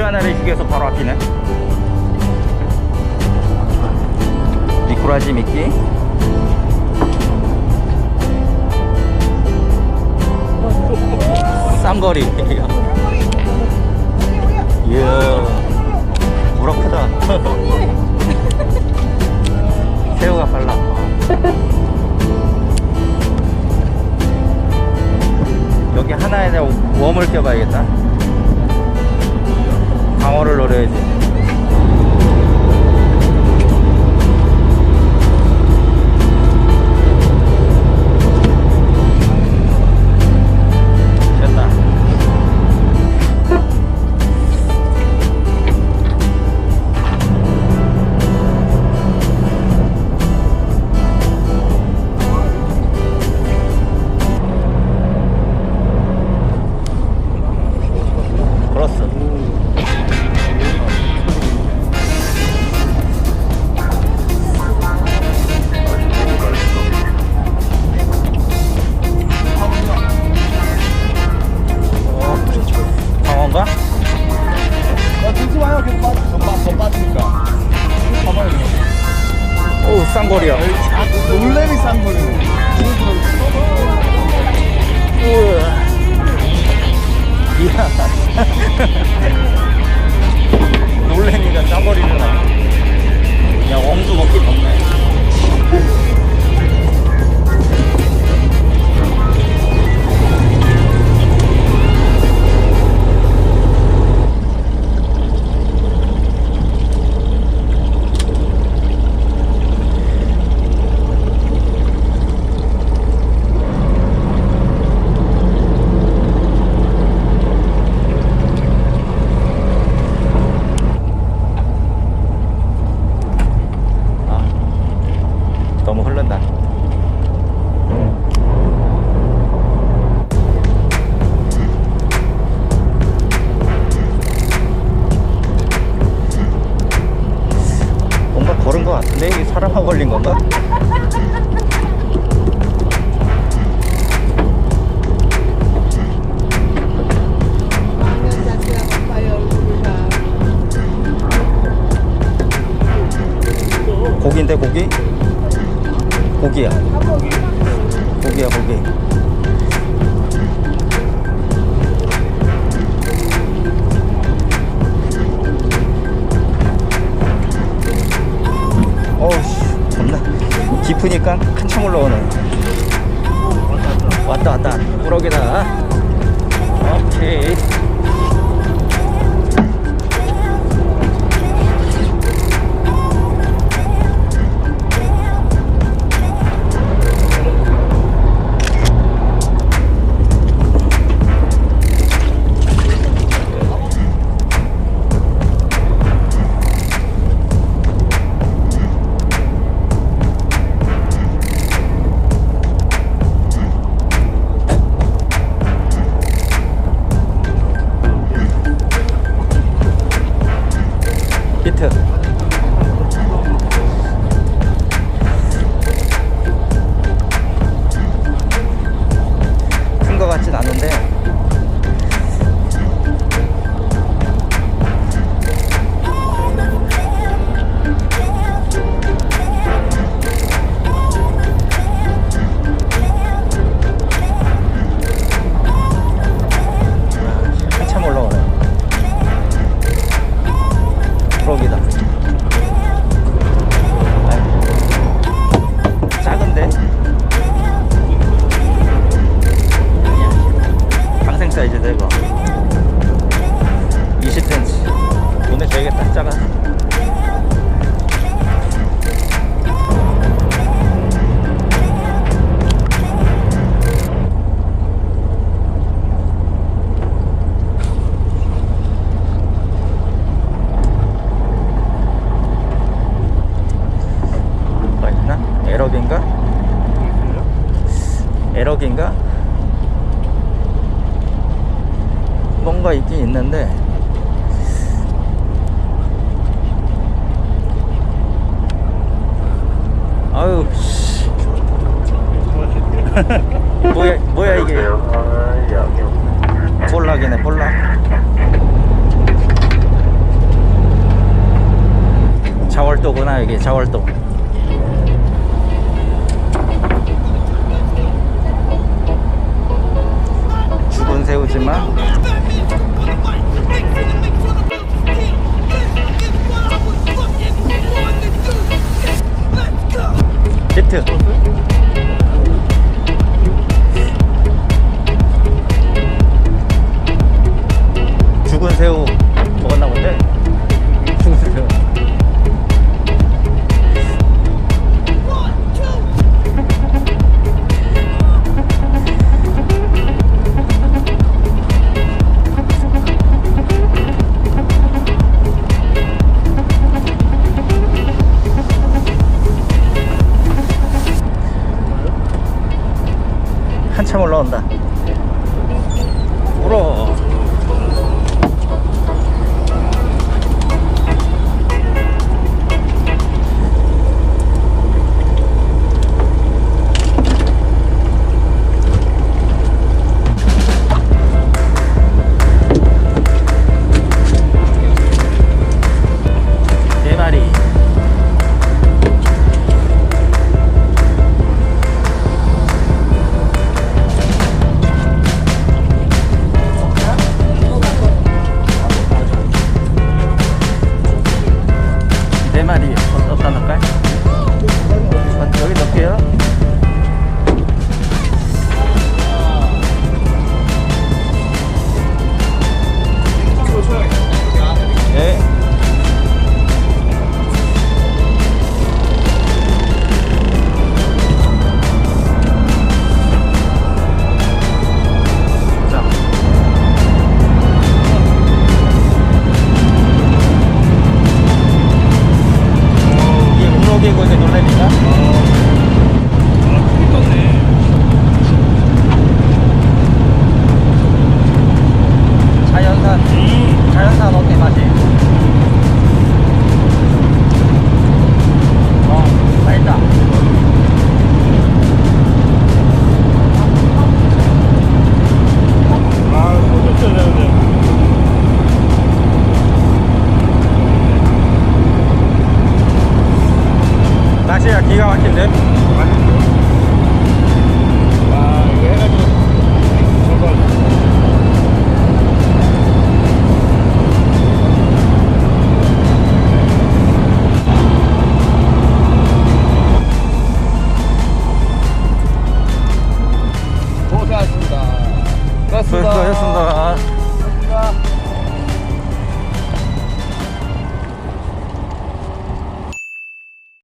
지하나를 휴게소 바로 앞이네. 미꾸라지 미끼. 쌍거리. 이야, 우럭 크다. 새우가 빨라. 여기 하나에 웜을 껴봐야겠다. 방어를 노려야지. 오, 쌍거리야. 놀래미 싼 거네. 우와. 이야. 걸린 건가? 고기인데 고기? 고기야. 고기야 고기. 겁나 깊으니까 한참 올라오네. 왔다 왔다 우럭이다. 오케이. 이유가 있긴 있는데. 아유 뭐야 뭐야 이게? 볼락이네 볼락. 자월도구나 여기 자월도 안녕하세요. 마리 어떤 어떤 할까요? 어, 여기 넣을게요. 50 kilómetros. Macie, jak nie.